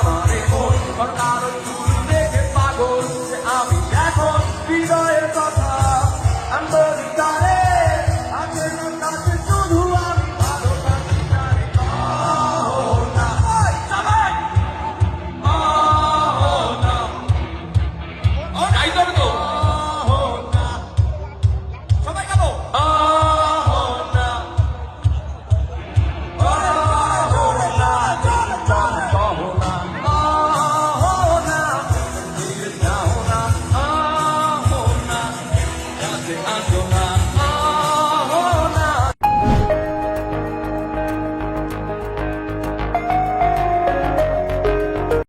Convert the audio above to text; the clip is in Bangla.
আমারে মন কারণ চুল দেখে পাগল সে আমি এখন হৃদয়ের কথা আমি তারে আছে না তাকে শুধু আমি ভালো থাকি তারে সবাই ও না ও নাই তো I'm